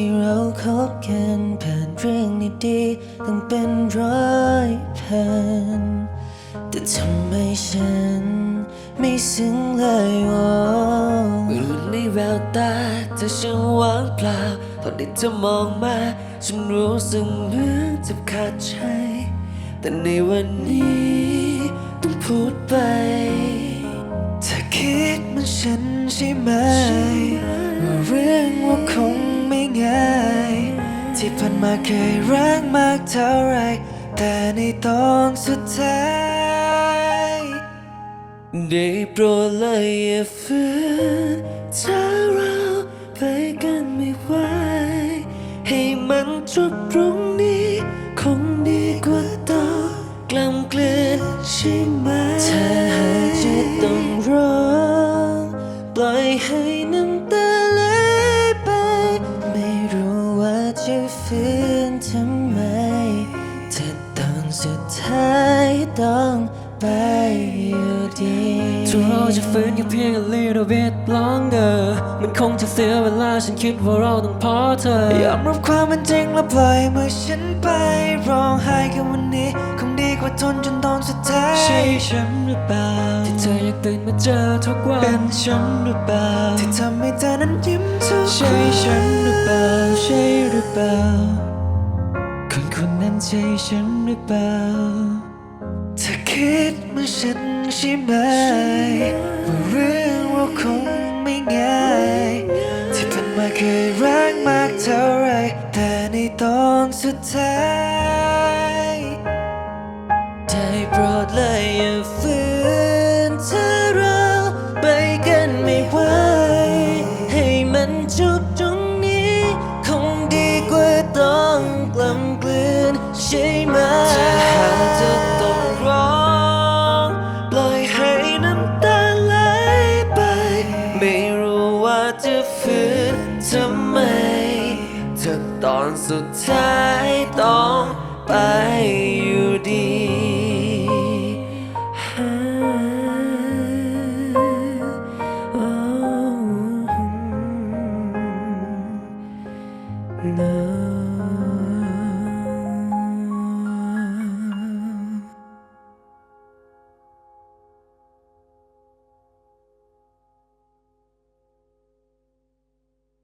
ที่เราคบกันผ่านเรื่องดีๆตั้งเป็นร้อยพันแต่ทำไมฉันไม่ซึ้งเลยวะไม่รู้ในแววตาเธอช่างว่างเปล่าตอนที่เธอมองมา ฉันรู้สึกเหมือนจะขาดใจ แต่ในวันนี้ต้องพูดไปเธอคิดเหมันฉันใช่ไหมเรื่องว่าคง ง่ายที่ผ่านมาเคยรักมากเท่าไร แต่ในตอนสุดท้ายได้โปรดเลยอย่าฝืนถ้าเราไปกันไม่ไหวให้มันจบตรงนี้ คงดีกว่าต้องกล้ำเกลือนใช่ไหมถ้าหากจะต้องร้องปล่อยให้ แต่ตอนสุดท้ายต้องไปอยู่ดีถึงเราจะฝืนแค่เพียง a little bit longer มันคงจะเสียเวลาฉันคิดว่าเราต้องพอเธอยอมรับความเป็นจริงและปล่อยมือฉันไปร้องไห้แค่วันนี้คงดีกว่าทนจนตอนสุดท้ายใช่ฉันหรือเปล่าที่เธออยากตื่นมาเจอทุกวันเป็นฉันหรือเปล่าที่ทำให้เธอนั้นยิ้มทุกใช่ฉันหรือเปล่าใช่หรือเปล่าคนคนนั้น ใจฉันหรือเปล่าเธอคิดเหมื่อนฉันใช่ไหมว่าเรื่องเราคงไม่ง่าย ที่ผ่านมาเคยรักมากเท่าไรแต่ในตอนสุดท้ายได้โปรดเลยอย่าฝื ใช่ไหมถ้าหากจะต้องร้อง ปล่อยให้น้ำตาไหลไป ไม่รู้ว่าจะฝืนทำไมเธอตอนสุดท้ายต้องไปอยู่ดี